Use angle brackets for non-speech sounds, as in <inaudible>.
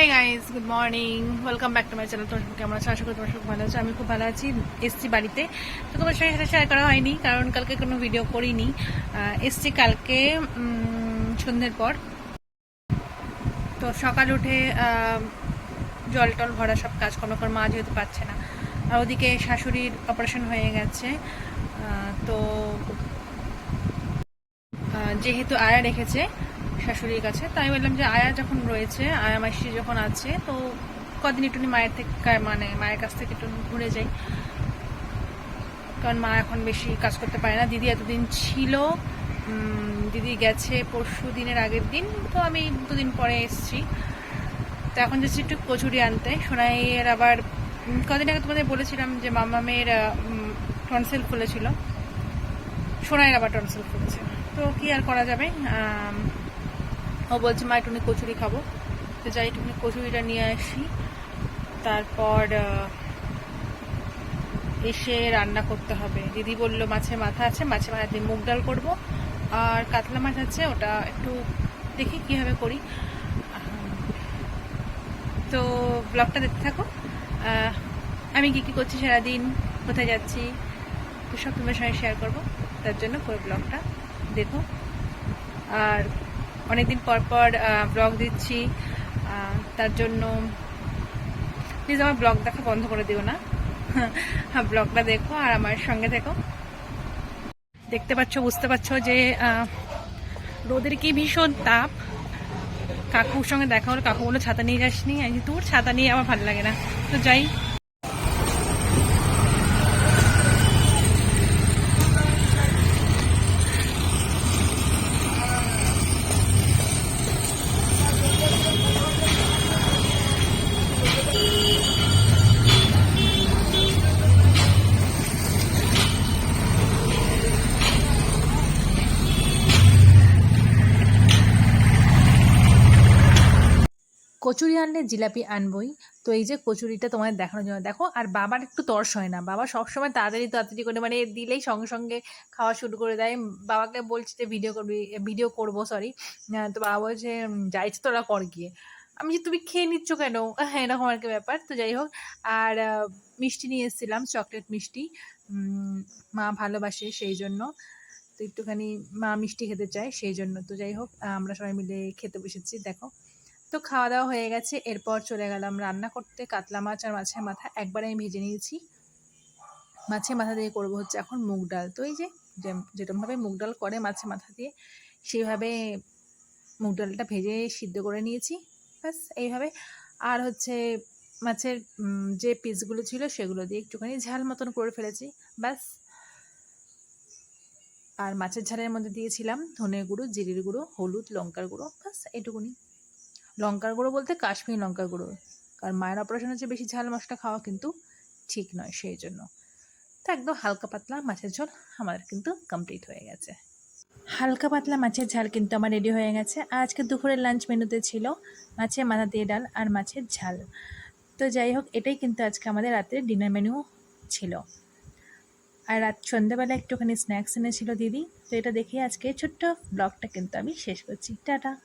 Hi guys good morning welcome back to my channel তোমার সব কেমন আছো? আশা করি তোমার সব ভালো আছো। আমি খুব ভালো আছি, এসছি বাড়িতে। তো তোমার সঙ্গে সেটা শেয়ার করা হয়নি, কারণ কালকে কোনো ভিডিও করিনি। এসছি কালকে সন্ধ্যের পর। তো সকাল উঠে জল টল ভরা সব কাজকর্ম করে মা যেহেতু পাচ্ছে না। আর ওদিকে শাশুড়ির অপারেশন হয়ে গেছে। তো যেহেতু আয়া রেখেছে শাশুড়ির কাছে। তাই বললাম যে আয়া যখন রয়েছে, আয়া মাসি যখন আছে, তো কদিন একটু মায়ের থেকে মানে মায়ের কাছ থেকে একটু ঘুরে যাই। কারণ মা এখন বেশি কাজ করতে পারে না। দিদি এতদিন ছিল। দিদি গেছে পরশু দিনের আগের দিন। তো আমি দুদিন পরে এসেছি। তো এখন যাচ্ছি একটু কচুরি আনতে। সোনাইয়ের আবার কদিন আগে তোমাদের বলেছিলাম যে মামামের টনসেল খুলেছিল। সোনাইয়ের আবার টনসেল খুলেছে। তো কি আর করা যাবে? ও বলছে, মা একটু কচুরি খাব। তো যাই একটু কচুরিটা নিয়ে আসি। তারপর এসে রান্না করতে হবে। দিদি বলল, মাছের মাথা আছে, মাছের মাথা দিয়ে মুগ ডাল করব। আর কাতলা মাছ আছে, ওটা একটু দেখি কীভাবে করি। তো ব্লগটা দেখতে থাকো। আমি কী কী করছি সারাদিন, কোথায় যাচ্ছি সব তোমার সঙ্গে শেয়ার করব। তার জন্য পুরো ব্লগটা দেখো। আর অনেকদিন পর পর ব্লগ দিচ্ছি। তার জন্য প্লিজ আমার ব্লগ দেখা বন্ধ করে দিও না। হ্যাঁ ব্লগটা দেখো আর আমার সঙ্গে দেখো দেখতে পাচ্ছ, বুঝতে পারছ যে রোদের কি ভীষণ তাপ। কাকুর সঙ্গে দেখা হলো, কাকু বলে ছাতা নিয়ে যাসনি? তোর ছাতা নিয়ে আমার ভালো লাগে না। তো যাই কচুরি আনলে জিলাপি আনবই। তো এই যে কচুরিটা তোমাদের দেখানোর জন্য। দেখো আর বাবার একটু তর্স হয় না। বাবা সবসময় তাড়াতাড়ি তাড়াতাড়ি করে মানে দিলেই সঙ্গে সঙ্গে খাওয়া শুরু করে দেয়। বাবাকে বলছি যে ভিডিও করবি ভিডিও করব সরি তো বাবা বলছে "উম, যা ইচ্ছে তোরা কর গিয়ে। আমি যে তুমি খেয়ে নিচ্ছ কেন? হ্যাঁ <laughs> এরকম আর কি ব্যাপার। তো যাই হোক আর মিষ্টি নিয়ে এসেছিলাম চকলেট মিষ্টি। মা ভালোবাসে সেই জন্য। তো একটুখানি মা মিষ্টি খেতে চায় সেই জন্য। তো যাই হোক আমরা সবাই মিলে খেতে বসেছি দেখো। তো খাওয়া দাওয়া হয়ে গেছে, এরপর চলে গেলাম রান্না করতে। কাতলা মাছ আর মাছের মাথা একবারে আমি ভেজে নিয়েছি। মাছের মাথা দিয়ে করব হচ্ছে এখন মুগ ডাল। তো এই যে যেরকমভাবে মুগ ডাল করে মাছের মাথা দিয়ে, সেইভাবে মুগ ডালটা ভেজে সিদ্ধ করে নিয়েছি। ব্যাস, এইভাবে। আর হচ্ছে মাছের যে পিসগুলো ছিল সেগুলো দিয়ে একটুখানি ঝাল মতন করে ফেলেছি। ব্যাস। আর মাছের ঝালের মধ্যে দিয়েছিলাম ধনের গুঁড়ো, জিরির গুঁড়ো, হলুদ, লঙ্কার গুঁড়ো। ব্যাস, এটুকুনি। লঙ্কার গুঁড়ো বলতে কাশ্মীর লঙ্কার গুঁড়ো। কারণ মায়ের অপারেশন হচ্ছে বেশি ঝাল মশলা খাওয়া কিন্তু ঠিক নয় সেই জন্য। তো একদম হালকা পাতলা মাছের ঝোল আমাদের কিন্তু কমপ্লিট হয়ে গেছে। হালকা পাতলা মাছের ঝাল কিন্তু আমার রেডি হয়ে গেছে। আর আজকে দুপুরের লাঞ্চ মেনুতে ছিল মাছের মাথা দিয়ে ডাল আর মাছের ঝাল। তো যাই হোক, এটাই কিন্তু আজকে আমাদের রাতের ডিনার মেনু ছিল। আর রাত সন্ধ্যাবেলা একটুখানি স্ন্যাক্স এনেছিল দিদি। তো এটা দেখে আজকে ছোট্ট ব্লগটা কিন্তু আমি শেষ করছি। টাটা।